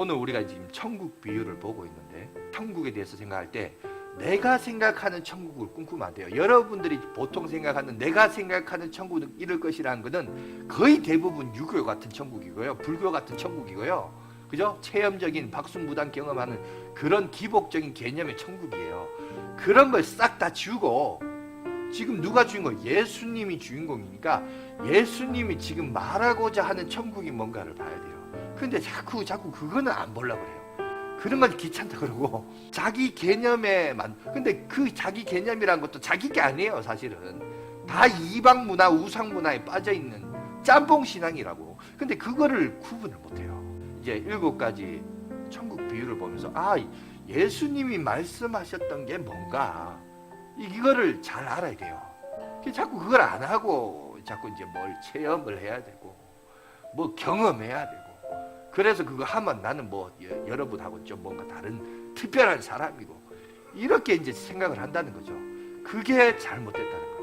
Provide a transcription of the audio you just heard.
오늘 우리가 지금 천국 비유를 보고 있는데 천국에 대해서 생각할 때 내가 생각하는 천국을 꿈꾸면 안 돼요. 여러분들이 보통 생각하는 내가 생각하는 천국은 이럴 것이라는 것은 거의 대부분 유교 같은 천국이고요. 불교 같은 천국이고요. 그죠? 체험적인 박순무당 경험하는 그런 기복적인 개념의 천국이에요. 그런 걸 싹 다 지우고 지금 누가 주인공? 예수님이 주인공이니까 예수님이 지금 말하고자 하는 천국이 뭔가를 봐야 돼요. 근데 자꾸 자꾸 그거는 안 보려고 그래요. 그런 건 귀찮다 그러고. 자기 개념에만 근데 그 자기 개념이란 것도 자기 게 아니에요 사실은. 다 이방 문화 우상 문화에 빠져 있는 짬뽕 신앙이라고. 근데 그거를 구분을 못해요. 이제 일곱 가지 천국 비유를 보면서 아 예수님이 말씀하셨던 게 뭔가? 이거를 잘 알아야 돼요. 그 자꾸 그걸 안 하고 자꾸 이제 뭘 체험을 해야 되고 뭐 경험해야 되고 그래서 그거 하면 나는 뭐 여- 여러분하고 좀 뭔가 다른 특별한 사람이고 이렇게 이제 생각을 한다는 거죠. 그게 잘못됐다는 겁니다.